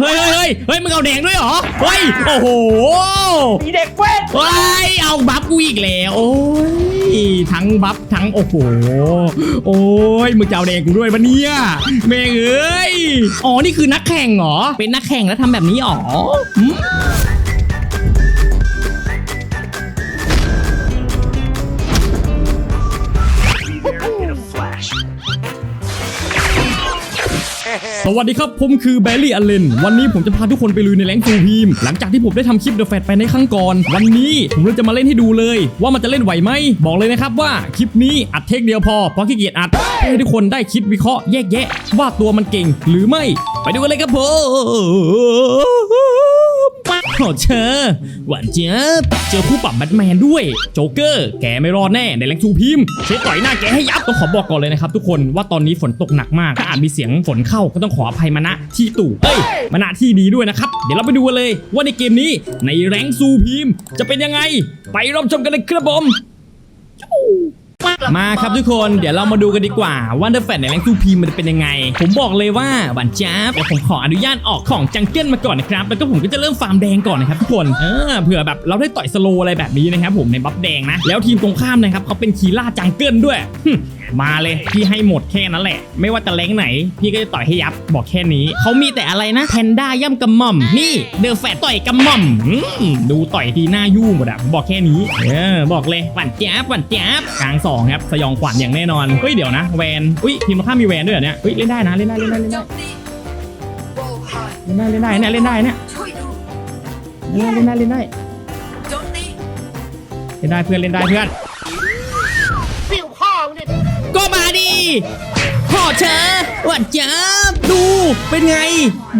เฮ้ยเฮ้ยเฮ้ยเฮ้ยมึงเอาแดงด้วยเหรอ เฮ้ย โอ้โหอีเด็กเว้นเฮ้ย เอาบัฟกูอีกแล้วโอ้ย ทั้งบัฟทั้งโอ้โห โอ้ย มึงจะเอาแดงกูด้วยปะเนี่ย แม่งเอ้ย อ๋อ นี่คือนักแข่งเหรอ เป็นนักแข่งแล้วทำแบบนี้เหรอ สวัสดีครับ ผมคือแบลลี่อเลนวันนี้ผมจะพาทุกคนไปลุยในแรงฟูลพีม หลังจากที่ผมได้ทำคลิปเดอะแฟตไปในครั้งก่อน วันนี้ผมเลยจะมาเล่นให้ดูเลย ว่ามันจะเล่นไหวไหม บอกเลยนะครับว่าคลิปนี้อัดเทคเดียวพอ เพราะขี้เกียจอัดเพื่อให้ทุกคนได้คิดวิเคราะห์แยกแยะ ว่าตัวมันเก่งหรือไม่ ไปดูกันเลยครับผม โอ้เชอหวานเจี๊ยบเจอคู่ปรับแบทแมนด้วย โจ๊กเกอร์ แกไม่รอดแน่ในแรงทูพิมพ์เชฟต่อยหน้าแกให้ยับต้องขอบอกก่อนเลยนะครับทุกคนว่าตอนนี้ฝนตกหนักมากถ้าอาจมีเสียงฝนเข้าก็ต้องขออภัยมาณที่ตู่เอ้ยมาณที่นี้ด้วยนะครับ เดี๋ยวเราไปดูกันเลย ว่าในเกมนี้ในแรงซูพิมพ์จะเป็นยังไง ไปรับชมกันเลยครับผม มาครับทุกคนเดี๋ยวเรามาดูกันดีกว่าว่าเดอะแฟตในแรงซูพีมันจะเป็นยังไง ผมบอกเลยว่าบันจ้าบเดี๋ยวผมขออนุญาตออกของจังเกิลมาก่อนนะครับ แล้วก็ผมก็จะเริ่มฟาร์มแดงก่อนนะครับทุกคนเออเผื่อแบบเราได้ต่อยสโลอะไรแบบนี้นะครับผมในบัฟแดงนะแล้วทีมตรงข้ามนะครับเขาเป็นคีล่าจังเกิลด้วย มาเลยพี่ให้หมดแค่นั้นแหละ ไม่ว่าจะแรงไหน พี่ก็จะต่อยให้ยับบอกแค่นี้ เขามีแต่อะไรนะแพนด้าย่ำกำหม่อม นี่เดอะแฟตต่อยกำหม่อมดูต่อยทีหน้ายุ่งหมดอะบอกแค่นี้เออบอกเลยหวานแจ๊บหวานแจ๊บกลางสองครับสยองขวัญอย่างแน่นอนเฮ้ยเดี๋ยวนะแวนอุ้ยทีมข้ามมีแวนด้วยเหรอเนี่ยเฮ้ยเล่นได้นะเล่นได้เล่นได้เล่นได้เล่นได้เล่นได้เนี่ยเล่นได้เนี่ยเล่นได้เล่นได้เล่นได้เล่นได้เพื่อนเล่นได้เพื่อน พ่อเชอห วาจับดูเป็นไง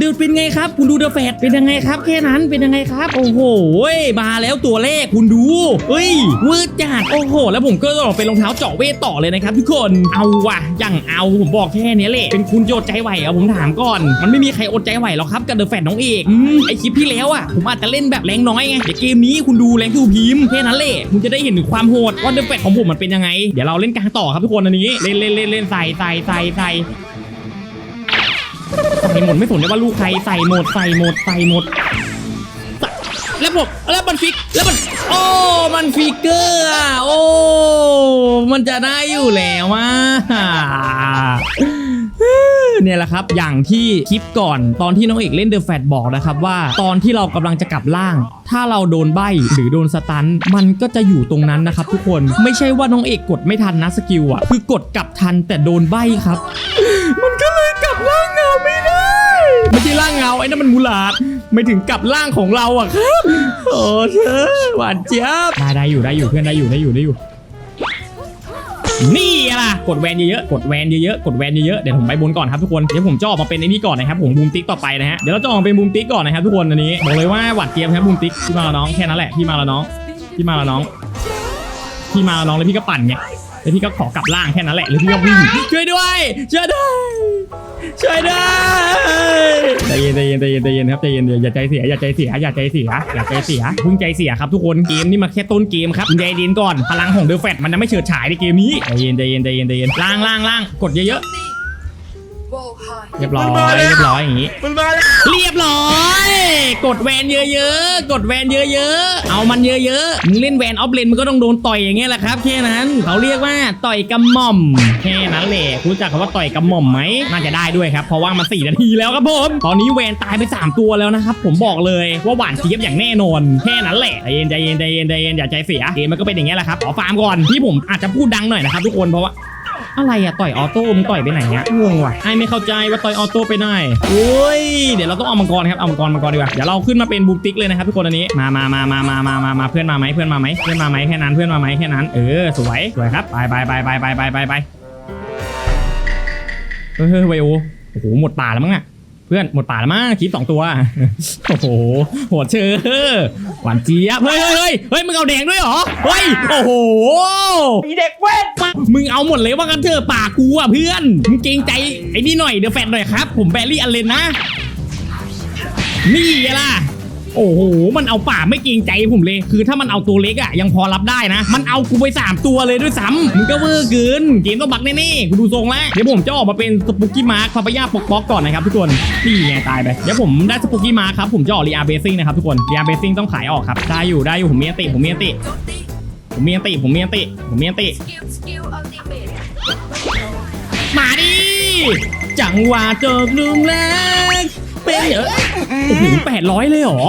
ดูเป็นไงครับ คุณดูเดอะแฟตเป็นยังไงครับ แค่นั้นเป็นยังไงครับ โอ้โหมาแล้วตัวเลขคุณดูเฮ้ยวืดจัดโอ้โห แล้วผมก็ต้องเป็นรองเท้าเจาะเวทต่อเลยนะครับ ทุกคนเอาว่ะอย่างเอาผมบอกแค่นี้แหละเป็นคุณโจดใจไหวเหรอผมถามก่อน มันไม่มีใครอดใจไหวหรอกครับกับเดอะแฟตน้องเอกอืมไอคลิปที่แล้วอะผมอาจจะเล่นแบบแรงน้อยไงเดี๋ยวเกมนี้คุณดูแรงทูพิมแค่นั้นแหละคุณจะได้เห็นถึงความโหดว่าเดอะแฟตของผมมันเป็นยังไง เดี๋ยวเราเล่นกลางต่อครับทุกคนอันนี้เล่นเล่นเล่นเล่นใส่ใส่ใส่ใส่ ส่หมดไม่สนเลยว่าลูกใครใส่หมดใส่หมดใส่หมดแล้วผมแล้วมันฟิกแล้วมันโอ้มันฟิกเกอร์อะโอ้มันจะได้อยู่แล้วว่าเนี่ยแหละครับอย่างที่คลิปก่อนตอนที่น้องเอกเล่นเดอะแฟตบอกนะครับว่าตอนที่เรากำลังจะกลับล่าง ถ้าเราโดนใบหรือโดนสตัน มันก็จะอยู่ตรงนั้นนะครับทุกคนไม่ใช่ว่าน้องเอกกดไม่ทันนะสกิลอะคือกดกลับทันแต่โดนใบครับ มันก็เลยกลับร่างเงาไม่ได้ ไม่ใช่ร่างเงาไอ้นั่นมันมูลาดไม่ถึงกับร่างของเราอะครับโอ้เธอหวานเจี๊ยบได้ได้อยู่ได้อยู่เพื่อนได้อยู่ได้อยู่ได้อยู่ นี่ล่ะกดแวนเยอะๆกดแวนเยอะๆกดแวนเยอะๆเดี๋ยวผมไปบนก่อนครับทุกคนเดี๋ยวผมจะออกมาเป็นไอ้นี่ก่อนนะครับผมบูมติ๊กต่อไปนะฮะเดี๋ยวเราจะออกมาเป็นบูมติ๊กก่อนนะครับทุกคนอันนี้บอกเลยว่าหวัดเจี๊ยบครับบูมติ๊กพี่มาแล้วน้องแค่นั้นแหละพี่มาแล้วน้องพี่มาแล้วน้องพี่มาแล้วน้องแล้วพี่ก็ปั่นไง แล้วพี่ก็ขอกลับล่างแค่นั้นแหละแล้วพี่ก็วิ่งช่วยด้วยช่วยด้วยช่วยด้วยใจเย็นใจเย็นใจเย็นใจเย็นครับใจเย็นอย่าใจเสียอย่าใจเสียอย่าใจเสียอย่าใจเสียเพิ่งใจเสียครับทุกคนเกมนี่มาแค่ต้นเกมครับใจเย็นก่อนพลังของเดอะแฟตมันยังไม่เฉิดฉายในเกมนี้ใจเย็นใจเย็นใจเย็นใจเย็นล่างล่างล่างกดเยอะๆ เรียบร้อยเรียบร้อยอย่างนี้ มันมาแล้วเรียบร้อย กดแวนเยอะๆ กดแวนเยอะๆ เอามันเยอะๆ มึงเล่นแวนออฟเลนมึงก็ต้องโดนต่อยอย่างเงี้ยแหละครับแค่นั้น เขาเรียกว่าต่อยกำหม่อมแค่นั้นแหละรู้จักคำว่าต่อยกำหม่อมไหมน่าจะได้ด้วยครับ เพราะว่ามัน4นาทีแล้วครับผม ตอนนี้แวนตายไป 3 ตัวแล้วนะครับ ผมบอกเลยว่าหวานเจี๊ยบอย่างแน่นอน แค่นั้นแหละใจเย็นใจเย็นใจเย็นใจเย็นอย่าใจเสียเกมมันก็เป็นอย่างเงี้ยแหละครับขอฟาร์มก่อนที่ผมอาจจะพูดดังหน่อยนะครับทุกคนเพราะว่า อะไรอะต่อยออโต้มึงต่อยไปไหนอะงงว่ะไอไม่เข้าใจว่าต่อยออโต้ไปไหนโอ้ยเดี๋ยวเราต้องเอามังกรครับเอามังกรมังกรดีกว่าเดี๋ยวเราขึ้นมาเป็นบูมติ๊กเลยนะครับทุกคนอันนี้มามามามามามามามาเพื่อนมาไหมเพื่อนมาไหมเพื่อนมาไหมแค่นั้นเพื่อนมาไหมแค่นั้นเออสวยสวยครับไปไปไปไปไปไปไปไปเฮ้ยเฮ้ยไวโอโอ้โหหมดป่าแล้วมั้งอะเพื่อนหมดป่าแล้วมั้งคลิปสองตัวโอ้โหโหดเชอหวานเจี๊ยบเฮ้ยเฮ้ยเฮ้ยเฮ้ยมึงเอาแดงด้วยเหรอเฮ้ยโอ้โหอีเด็กเว้น มึงเอาหมดเลยว่ากันเถอะปากกูอะเพื่อนมึงเกรงใจไอ้นี่หน่อยเดี๋ยวแฟดหน่อยครับ ผมแบลลี่อันเลนนะ นี่ล่ะโอ้โห มันเอาป่าไม่เกรงใจผมเลย คือถ้ามันเอาตัวเล็กอะยังพอรับได้นะ มันเอากูไป 3 ตัวเลยด้วยซ้ำมึงก็เวอร์เกิน เกมต้องบักแน่ๆกูดูทรงแล้ว เดี๋ยวผมจะออกมาเป็นสปุกกี้มาร์คพาปายาปกป๊อกก่อนนะครับทุกคน นี่ไงตายไป เดี๋ยวผมได้สปุกกี้มาร์คครับ ผมจะออกรีอาร์เบซิ่งนะครับทุกคนเรีอาร์เบซิ่งต้องขายออกครับ ได้อยู่ได้อยู่ผมมีอันติผมมีอันติ ผมมีอันติผมมีอันติผมมีอันติสกิลสกิลอัลติเมทมาดิ จังหวะเจอลืมแรงเป็นเหรอโอ้โหแปดร้อยเลยเหรอ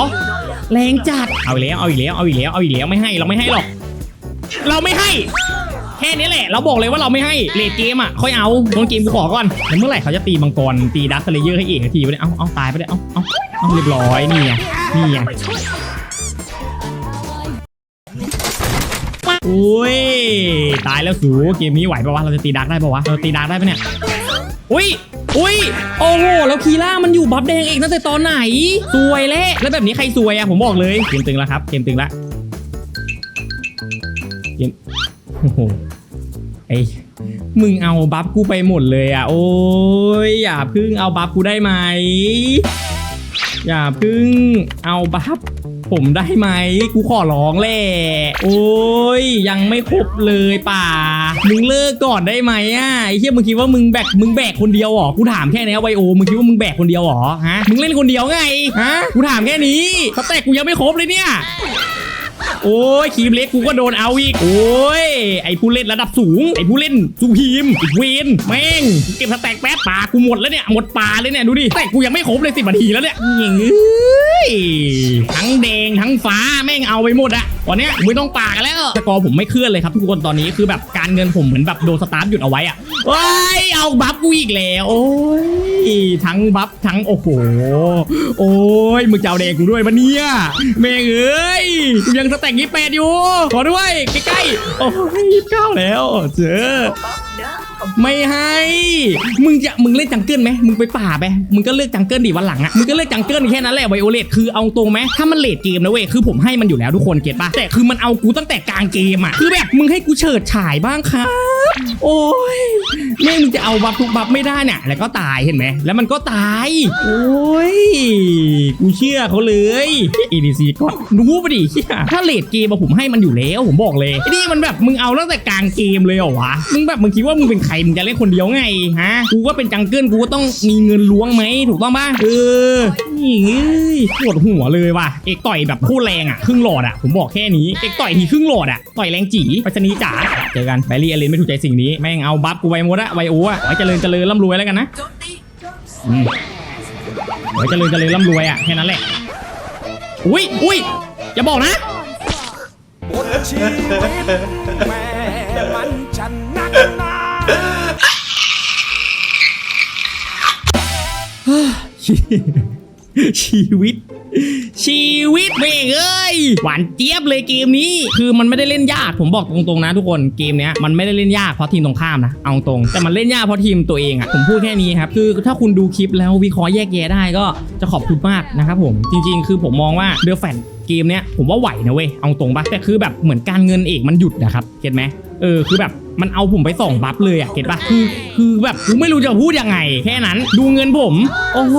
แรงจัด เอาอีกแล้ว เอาอีกแล้ว เอาอีกแล้ว เอาอีกแล้ว ไม่ให้ เราไม่ให้หรอก เราไม่ให้ แค่นี้แหละ เราบอกเลยว่าเราไม่ให้ เลดเกมอะ ค่อยเอาต้นเกมกูขอก่อนแล้วเมื่อไหร่เขาจะตีมังกร ตีดักสเลเยอร์ให้เอกทีไปเลยเอาเอาตายไปเลยเอาเอาเอาเรียบร้อย นี่ไง นี่ไง อุ้ย ตายแล้วสูเกมนี้ไหวปะวะ เราจะตีดักได้ปะวะ เราตีดักได้ปะเนี่ย อุ้ยอุ้ย โอ้โห แล้วคีล่ามันอยู่บัฟแดงเองตั้งแต่ตอนไหน สวยแล้วแล้วแบบนี้ใครสวยอะผมบอกเลย เกมตึงแล้วครับ เกมตึงล้วเกมโอ้โห ไอ้มึงเอาบัฟกูไปหมดเลยอะโอ้ย อย่าพึ่งเอาบัฟกูได้ไหมอย่าพึ่งเอาบัฟ ผมได้ไหมกูขอร้องแหละโอ้ยยังไม่ครบเลยป่ามึงเลิกก่อนได้ไหมอะไอ้เหี้ยมึงคิดว่ามึงแบกมึงแบกคนเดียวหรอกูถามแค่นี้ไวโอมึงคิดว่ามึงแบกคนเดียวหรอฮะมึงเล่นคนเดียวไงฮะกูถามแค่นี้สแต็กกูยังไม่ครบเลยเนี่ย โอ้ยคีมเล็กกูก็โดนเอาอีก โอ้ย ไอผู้เล่นระดับสูง ไอผู้เล่นสูพีมอีกเวนแม่ง เก็บสแต็กแป๊บป่ากูหมดแล้วเนี่ย หมดป่าเลยเนี่ยดูดิแต่กูยังไม่ครบเลยสิบนาทีแล้วเนี่ยอย่างเอ้ยทั้งแดงทั้งฟ้าแม่งเอาไปหมดอะตอนเนี้ยไม่ต้องป่ากันแล้วสกอร์ผมไม่เคลื่อนเลยครับทุกคนตอนนี้คือแบบการเงินผมเหมือนแบบโดนสตาร์ทหยุดเอาไว้อะเฮ้ยเอาบัฟกูอีกแล้วโอ้ยทั้งบัฟทั้งโอ้โหโอ้ยมึงจะเอาแดงกูด้วยปะเนี่ยแม่งเอ้ยกูยังสแต็กยี่แปดอยู่ขอด้วยใกล้ๆโอ้ยยี่เก้าแล้วเจอ ไม่ให้ มึงจะมึงเล่นจังเกิลไหมมึงไปป่าไป มึงก็เลือกจังเกิลดิวันหลังอะมึงก็เลือกจังเกิลแค่นั้นแหละไวโอเลตคือเอาตรงไหมถ้ามันเลดเกมนะเว้ย คือผมให้มันอยู่แล้วทุกคนเก็ตปะแต่คือมันเอากูตั้งแต่กลางเกมอะคือแบบมึงให้กูเฉิดฉายบ้างครับ โอ้ยแม่งมึงจะเอาบัฟทุกบัฟไม่ได้เนี่ย แล้วก็ตายเห็นไหม แล้วมันก็ตาย โอ้ย กูเชื่อเขาเลย EDC ก็รู้ปะดิถ้าเลดเกมอะผมให้มันอยู่แล้ว ผมบอกเลยนี่มันแบบมึงเอาตั้งแต่กลางเกมเลยเหรอวะ มึงแบบมึงคิดว่ามึงเป็นใครมึงจะเล่นคนเดียวไงฮะกูก็เป็นจังเกิลกูก็ต้องมีเงินล้วงไหมถูกต้องปะเออนี่เอ้ยปวดหัวเลยว่ะเอกต่อยแบบคู่แรงอะครึ่งหลอดอะผมบอกแค่นี้เอกต่อยทีครึ่งหลอดอะต่อยแรงจีไปชนีจ๋าเจอกันแบรี่เอเลนไม่ถูกใจสิ่งนี้แม่งเอาบัฟกูไปหมดอะไวโออะไว้เจริญเจริญร่ำรวยแล้วกันนะอืมไว้เจริญเจริญร่ำรวยอะแค่นั้นแหละอุ้ยอุ้ยอย่าบอกนะ ชีวิต ชีวิตเมงเอ้ยหวานเจี๊ยบเลยเกมนี้ คือมันไม่ได้เล่นยากผมบอกตรงๆนะทุกคนเกมเนี้ยมันไม่ได้เล่นยากเพราะทีมตรงข้ามนะเอาตรงแต่มันเล่นยากเพราะทีมตัวเองอะผมพูดแค่นี้ครับคือถ้าคุณดูคลิปแล้ววิเคราะห์แยกแยะได้ก็จะขอบคุณมากนะครับผมจริง ๆ คือผมมองว่าเดอ f แฟนเกมเนี้ยผมว่าไหวนะเว้ยเอาตรงปะแต่คือแบบเหมือนการเงินเอกมันหยุดนะครับเก็ตไหมเออคือแบบ มันเอาผมไปส่องบัฟเลยอะเก็ตปะคือคือแบบกูไม่รู้จะพูดยังไง แค่นั้น ดูเงินผม โอ้โห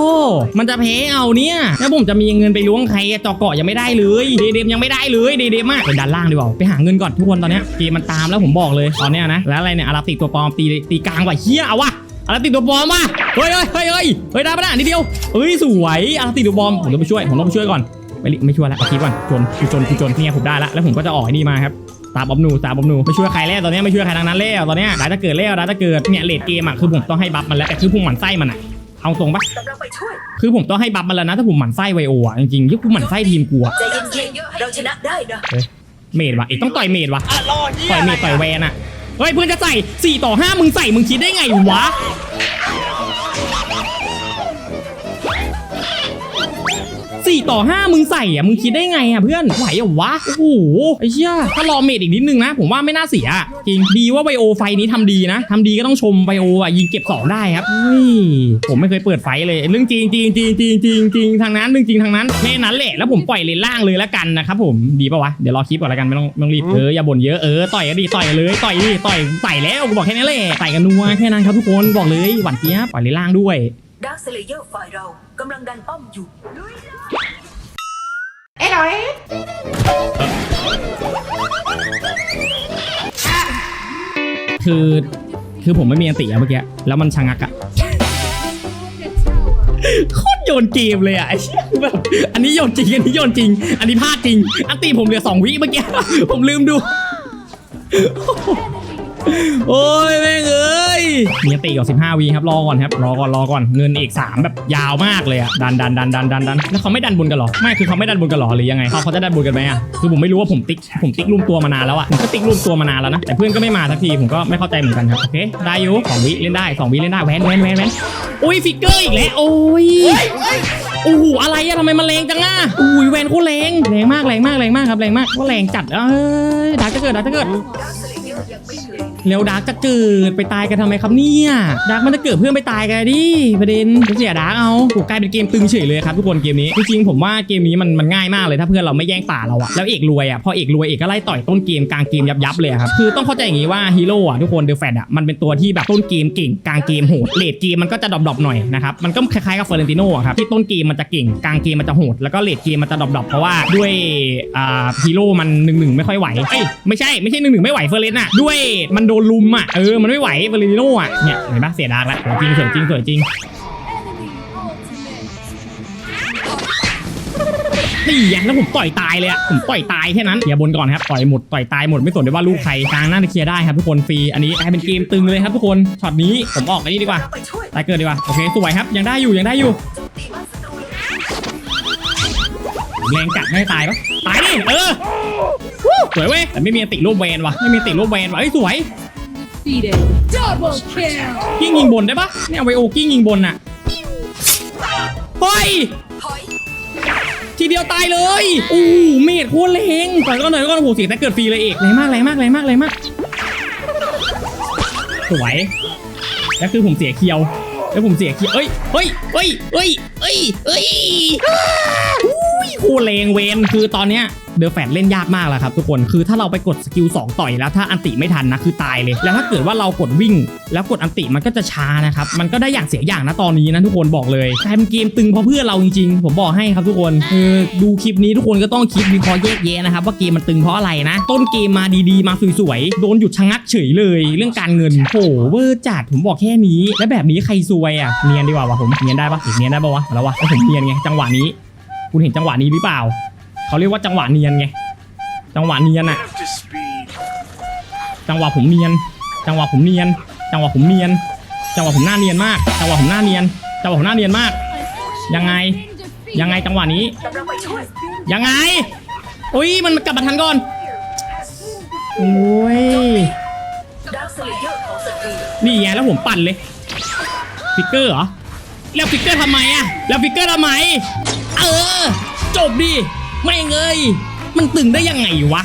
มันจะแพ้เอาเนี่ยแล้วผมจะมีเงินไปล้วงใครอะจอเกาะยังไม่ได้เลยเดเดมยังไม่ได้เลยเดเดมอะไปด้านล่างดีกว่าไปหาเงินก่อนทุกคนตอนเนี้ยเกมมันตามแล้วผมบอกเลยตอนเนี้ยนะแล้วอะไรเนี่ยอาราติตัวปลอมตีตีกลางว่ะเฮียเอาวะอาราติตัวปลอมว่ะเฮ้ยเฮ้ยเฮ้ยเฮ้ยเฮ้ยได้ปะน่ะนิดเดียวเฮ้ยสวยอาราติตัวปลอมผมต้องไปช่วยผมต้องไปช่วยก่อน ไม่ลิไม่ช่วยแล้วเอาคีบก่อนจนกูจนกูจนเนี่ยผมได้ละแล้วผมก็จะออกไอ้นี่มาครับตาบอมนูตาบอมนูไม่ช่วยใครแล้วตอนเนี้ยไม่ช่วยใครทั้งนั้นแล้วตอนเนี้ยได้ถ้าเกิดแล้วได้ถ้าเกิดเนี่ยเลดเกมอะคือผมต้องให้บัฟมันแล้วแต่คือผมหมั่นไส้มันอะเอาตรงปะกำลังไปช่วยคือผมต้องให้บัฟมันแล้วนะถ้าผมหมั่นไส้ไวโออะจริงๆที่กูหมั่นไส้ทีมกูอะใจเย็นๆเราชนะได้นะเมดว่ะอีกต้องต่อยเมดว่ะอะรอเหี้ต่อยเมดต่อยแวนอะเฮ้ยเพื่อนจะใส่4ต่อ5มึงใส่มึงคิดได้ไงวะ สี่ต่อห้ามึงใส่อะมึงคิดได้ไงอะเพื่อนไหวเหรอะวะโอ้โหไอ้เชี่ยถ้ารอเมดอีกนิดนึงนะ ผมว่าไม่น่าเสียอะจริงดีว่าไบโอไฟนี้ทำดีนะทำดีก็ต้องชมไบโออะยิงเก็บสองได้ครับเฮ้ยผมไม่เคยเปิดไฟเลยเรื่องจริงจริงจริงจริงจริงจริงทางนั้นเรื่องจริงทางนั้นแค่นั้นแหละแล้วผมปล่อยเลนล่างเลยแล้วกันนะครับผมดีปะวะเดี๋ยวรอคลิปก่อนแล้วกันไม่ต้องไม่ต้องรีบเอออย่าบ่นเยอะเออต่อยกันดิต่อยกันเลยต่อยดิต่อยใส่แล้วกูบอกแค่นี้แหละใส่กันนัวแค่นั้นครับทุกคนบอกเลยหวานเจี๊ยบปล่อยเลนล่างด้วย ดาร์คเลเยอร์ฝ่ายเรากำลังดันป้อมอยู่หน่อยคือคือผมไม่มีอันติอะเมื่อกี้แล้วมันชะงักอะโคตรโยนเกมเลยอะไอ้เหี้ยแบบอันนี้โยนจริงอันนี้โยนจริง อันนี้พลาดจริง อันติผมเหลือสองวิเมื่อกี้ผมลืมดู โอ้ยแม่งเอ้ย มีอันติก่อน15วีครับรอก่อนครับรอก่อนรอก่อนเงินอีก 3 แบบยาวมากเลยอะดันดันดันดันดันดันแล้วเขาไม่ดันบนกันหรอไม่คือเขาไม่ดันบนกันหรอหรือยังไงเขาเขาจะดันบนกันไหมอะคือผมไม่รู้ว่าผมติ๊กผมติ๊กรวมตัวมานานแล้วอะผมก็ติ๊กรวมตัวมานานแล้วนะแต่เพื่อนก็ไม่มาสักทีผมก็ไม่เข้าใจเหมือนกันครับโอเคได้อยู่สองวิเล่นได้สองวิเล่นได้แวนแวนแวนแวนอุ้ยฟิกเกอร์อีกแล้วโอ้ยโอ้โหอะไรอะทำไมมันแรงจังอะอุ้ยแวนโคตรแรงแรงมากแรงมากแรงมากครับแรงมากก็แรงจัดเอ้ยดักจะเกิดดักจะเกิด เลเยอร์ยังไม่เกิดเร็วดาร์กจะเกิดไปตายกันทำไมครับเนี่ยดาร์กมันจะเกิดเพื่อนไปตายกันดิประเด็นจะเสียดาร์กเอาถูกกลายเป็นเกมตึงเฉยเลยครับทุกคนเกมนี้จริงๆผมว่าเกมนี้มันมันง่ายมากเลยถ้าเพื่อนเราไม่แย่งป่าเราอะแล้วเอกรวยอะพอเอกรวยเอกก็ไล่ต่อยต้นเกมกลางเกมยับยับเลยครับคือต้องเข้าใจอย่างนี้ว่าฮีโร่อะทุกคนเดอะแฟดอะมันเป็นตัวที่แบบต้นเกมเก่งกลางเกมโหดเลดเกมมันก็จะดรอปๆหน่อยนะครับมันก็คล้ายๆกับเฟอร์เรนติโน่ครับที่ต้นเกมมันจะเก่งกลางเกมมันจะโหดแล้วก็เลดเกมมันจะดรอปๆเพราะว่าด้วยอ่าฮีโร่มันหนึ่งหนึ่งไม่ค่อยไหวเอ้ยไม่ใช่ไม่ใช่หนึ่งหนึ่งไม่ไหวเฟอร์เรนอะด้วยมันโดดนลุมอะ เออ มันไม่ไหวเฟอร์เรนติโน่อะเนี่ย เห็นปะเสียดายละสวยจริงสวยจริงสวยจริง นี่ไงแล้วผมต่อยตายเลยอะ ผมต่อยตายแค่นั้นเคลียร์บนก่อนครับ ต่อยหมด ต่อยตายหมด ไม่สนเลยว่าลูกใครกลางน่าจะเคลียร์ได้ครับทุกคน ฟรี อันนี้กลายเป็นเกมตึงเลยครับทุกคน ช็อตนี้ผมออกอันนี้ดีกว่าตายเกิดดีกว่า โอเค สวยครับ ยังได้อยู่ ยังได้อยู่ แรงจัดไม่ให้ตายปะตายดิ เออสวยเว้ยแต่ไม่มีติรูปแวนว่ะ ไม่มีติรูปแวนว่ะเอ้ยสวย Defeated. Double kill. กิ้งยิงบนได้ปะเนี่ยไวโอกิ้งยิงบนอะเฮ้ยถอยทีเดียวตายเลยอู้เมดโคตรแรงต่อยก็หน่อยก็โอ้โหเสียแต่เกิดฟรีเลยเอกแรงมากแรงมากแรงมากแรงมากสวยแล้วคือผมเสียเคียว แล้วผมเสียเคียวเอ้ยเฮ้ยเฮ้ยเฮ้ยเฮ้ยเฮ้ย อุ้ยโคตรแรงเวนคือตอนเนี้ยเดอะแฟดเล่นยากมากแล้วครับทุกคนคือถ้าเราไปกดสกิล2ต่อยแล้วถ้าอันติไม่ทันนะคือตายเลย แล้วถ้าเกิดว่าเรากดวิ่ง แล้วกดอันติมันก็จะช้านะครับมันก็ได้อย่างเสียอย่างนะตอนนี้นะทุกคนบอกเลยกลายเป็นเกมตึงเพราะเพื่อนเราจริงๆผมบอกให้ครับทุกคนคือดูคลิปนี้ทุกคนก็ต้องคิดวิเคราะห์แยกแยะนะครับว่าเกมมันตึงเพราะอะไรนะ ต้นเกมมาดีๆ มาสวยๆโดนหยุดชะงักเฉยเลย เรื่องการเงินโหเวอร์จัดผมบอกแค่นี้ แล้วแบบนี้ใครซวยอะเนียนดีกว่าวะผมเนียนได้ปะเนียนได้ปะวะแล้ววะผมเนียนไงจังหวะนี้ คุณเห็นจังหวะนี้หรือเปล่า เขาเรียกว่าจังหวะเนียนไง จังหวะเนียนอะจังหวะผมเนียน จังหวะผมเนียน จังหวะผมเนียน จังหวะผมหน้าเนียนมาก จังหวะผมหน้าเนียน จังหวะผมหน้าเนียนมาก ยังไง ยังไงจังหวะนี้ ยังไง อุ้ยมันกลับมาทันก่อน โอ้ย นี่ไงแล้วผมปั่นเลย ฟิกเกอร์เหรอ แล้วฟิกเกอร์ทำไมอะแล้วฟิกเกอร์ทำไม เออ จบดิ ไม่งเงยมันตึงได้ยังไงวะ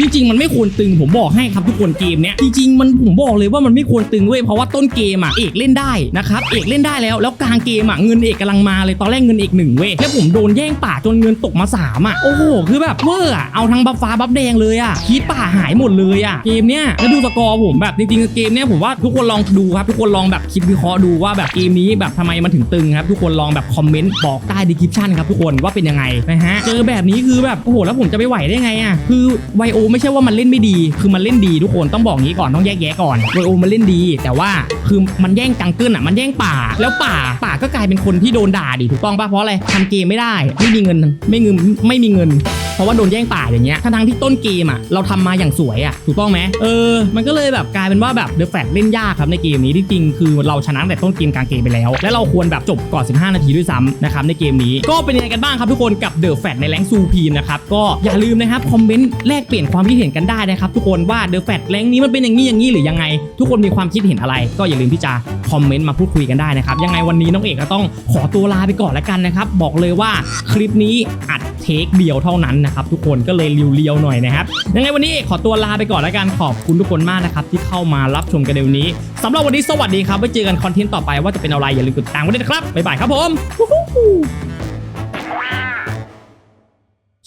จริงๆมันไม่ควรตึงผมบอกให้ครับทุกคนเกมเนี้ยจริงๆมันผมบอกเลยว่ามันไม่ควรตึงเว้ยเพราะว่าต้นเกมอะเอกเล่นได้นะครับเอกเล่นได้แล้วแล้วกลางเกมอะเงินเอกกำลังมาเลยตอนแรกเงินเอกหนึ่งเว้ยแล้วผมโดนแย่งป่าจนเงินตกมาสามอะโอ้โหคือแบบเวอร์อะเอาทั้งบัฟฟ้าบัฟแดงเลยอะคีดป่าหายหมดเลยอะเกมเนี้ยแล้วดูสกอร์ผมแบบจริงๆเกมเนี้ยผมว่าทุกคนลองดูครับทุกคนลองแบบคิดวิเคราะห์ดูว่าแบบเกมนี้แบบทำไมมันถึงตึงครับทุกคนลองแบบคอมเมนต์บอกใต้ดีคริปชั่นครับทุกคนว่าเป็นยังไงนะฮะเจอแบบนี้คือแบบโอ้โหแล้วผมจะไปไหวได้ไงอะคือไวโโอไม่ใช่ว่ามันเล่นไม่ดี คือมันเล่นดีทุกคนต้องบอกงี้ก่อนต้องแยกแยะก่อนไวโอมันเล่นดี แต่ว่าคือมันแย่งจังเกิลอะมันแย่งป่า แล้วป่าป่าก็กลายเป็นคนที่โดนด่าดิถูกต้องป่ะเพราะอะไรทำเกมไม่ได้ ไม่มีเงินไม่เงินไม่มีเงิน เพราะว่าโดนแย่งป่าอย่างเงี้ยทั้งที่ต้นเกมอะเราทำมาอย่างสวยอะถูกต้องไหมเออมันก็เลยแบบกลายเป็นว่าแบบเดอะแฟลเล่นยากครับในเกมนี้ที่จริงคือเราชนะแต่ต้นเกมกลางเกมไปแล้ว และเราควรแบบจบก่อน 15 นาทีด้วยซ้ำนะครับในเกมนี้ก็เป็นยังไงกันบ้างครับทุกคนกับเดอะแฟลในแรงซูพีมนะครับก็อย่าลืมนะครับคอมเมนต์แลกเปลี่ยนความคิดเห็นกันได้นะครับทุกคนว่าเดอะแฟลแรงนี้มันเป็นอย่างนี้อย่างนี้หรือยังไง ทุกคนมีความคิดเห็นอะไร ก็อย่าลืมที่จะคอมเมนต์มาพูดคุยกันได้นะครับยังไงวันนี้น้องเอกก็ต้องขอตัวลาไปก่อนแล้วกันนะครับบอกเลยว่าคลิปนี้อัด เทคเดียวเท่านั้นนะครับทุกคนก็เลยเรียวๆหน่อยนะครับยังไงวันนี้ขอตัวลาไปก่อนแล้วกันขอบคุณทุกคนมากนะครับที่เข้ามารับชมกันเดี๋ยวนี้สำหรับวันนี้สวัสดีครับไว้เจอกันคอนเทนต์ต่อไปว่าจะเป็นอะไรอย่าลืมกดติดตามไว้ด้วยนะครับบ๊ายบายครับผม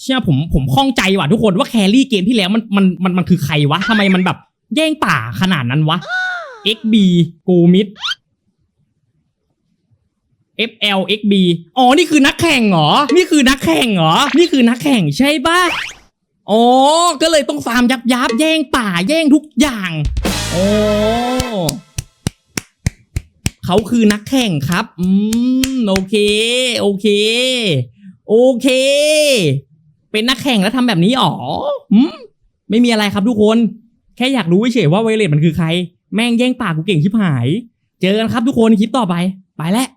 เชื่อผมผมข้องใจว่ะทุกคนว่าแครี่เกมที่แล้วมันมันมันมันคือใครวะทำไมมันแบบแย่งป่าขนาดนั้นวะ XB กูมิด FL XB อ๋อ นี่คือนักแข่งเหรอ นี่คือนักแข่งเหรอ นี่คือนักแข่งใช่ปะอ๋อ ก็เลยต้องฟาร์มยับยับแย่งป่าแย่งทุกอย่างโอ้เขาคือนักแข่งครับ อืม โอเค โอเค โอเค เป็นนักแข่งแล้วทำแบบนี้อ๋ออืม ไม่มีอะไรครับทุกคน แค่อยากรู้เฉยว่าไวเลตมันคือใคร แม่งแย่งป่ากูเก่งชิบหาย เจอกันครับทุกคนคลิปต่อไป ไปแล้ว